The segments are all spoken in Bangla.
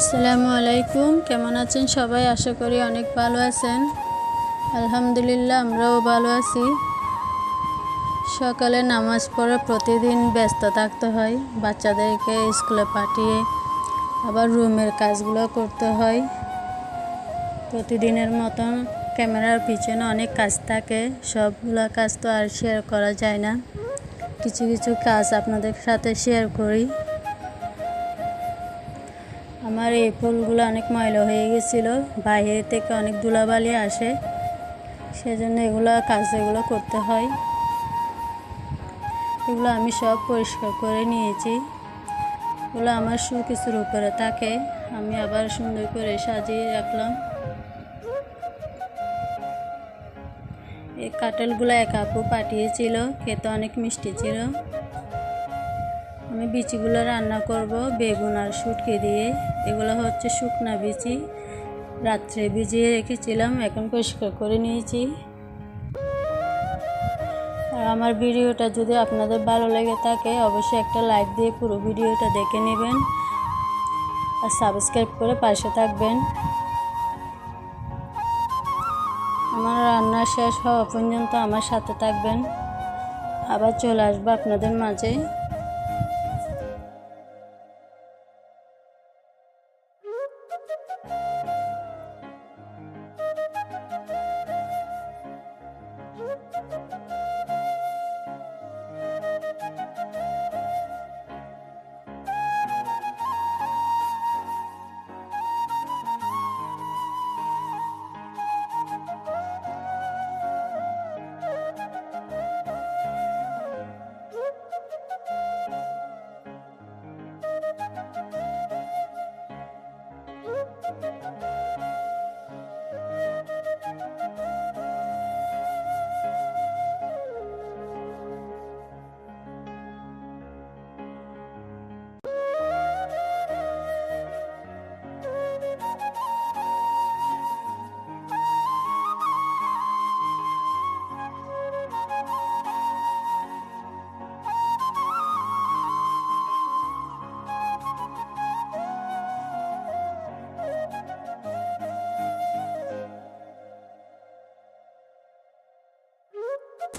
আলাইকুম। কেমন আছেন সবাই? আশা করি অনেক ভালো আছেন। আলহামদুলিল্লাহ, আমরাও ভালো আছি। সকালে নামাজ পড়ে প্রতিদিন ব্যস্ত থাকতে হয়। বাচ্চাদেরকে স্কুলে পাঠিয়ে আবার রুমের কাজগুলো করতে হয়। প্রতিদিনের মতন ক্যামেরার পিছনে অনেক কাজ থাকে। সবগুলো কাজ তো আর শেয়ার করা যায় না। কিছু কিছু কাজ আপনাদের সাথে শেয়ার করি। আমার এই ফুলগুলো অনেক ময়লা হয়ে গেছিল, বাইরে থেকে অনেক ধুলাবালি আসে। সেজন্য এগুলো কাজ এগুলো করতে হয়। এগুলো আমি সব পরিষ্কার করে নিয়েছি। এগুলো আমার শু কিছুর উপরে থাকে, আমি আবার সুন্দর করে সাজিয়ে রাখলাম। এই কাটলগুলো এক আপু পাঠিয়েছিল, খেতে অনেক মিষ্টি ছিল। আমি বিচিগুলো রান্না করব, বেগুন আর শুটকি দিয়ে। এগুলো হচ্ছে শুকনা বিচি। রাত্রে ভিজিয়ে রেখেছিলাম, এখন পরিষ্কার করে নিয়েছি। আর আমার ভিডিওটা যদি আপনাদের ভালো লেগে থাকে, অবশ্যই একটা লাইক দিয়ে পুরো ভিডিওটা দেখে নেবেন। আর সাবস্ক্রাইব করে পাশে থাকবেন। আমার রান্না শেষ হওয়া পর্যন্ত আমার সাথে থাকবেন। আবার চলে আসব আপনাদের মাঝে।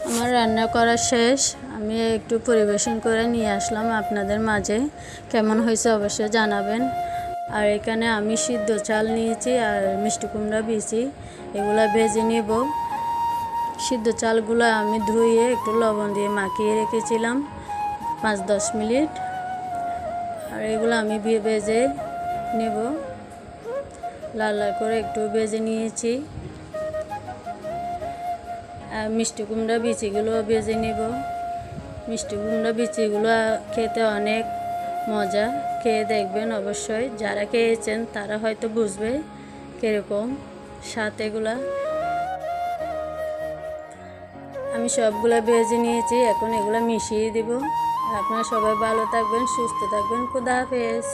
আমার রান্না করা শেষ। আমি একটু পরিবেশন করে নিয়ে আসলাম আপনাদের মাঝে। কেমন হয়েছে অবশ্যই জানাবেন। আর এখানে আমি সিদ্ধ চাল নিয়েছি আর মিষ্টি কুমড়া বিচি এগুলো ভেজে নেব। সিদ্ধ চালগুলো আমি ধুয়ে একটু লবণ দিয়ে মাখিয়ে রেখেছিলাম পাঁচ দশ মিনিট। আর এগুলো আমি ভেজে নেব। লাল লাল করে একটু ভেজে নিয়েছি। মিষ্টি কুমড়া, বিচিগুলো ভেজে নেব। মিষ্টি কুমড়া, বিচিগুলো খেতে অনেক মজা। খেয়ে দেখবেন অবশ্যই। যারা খেয়েছেন, তারা হয়তো বুঝবে কীরকম স্বাদ এগুলা। আমি সবগুলা ভেজে নিয়েছি, এখন এগুলো মিশিয়ে দেব। আপনারা সবাই ভালো থাকবেন, সুস্থ থাকবেন। খুদা হাফেজ।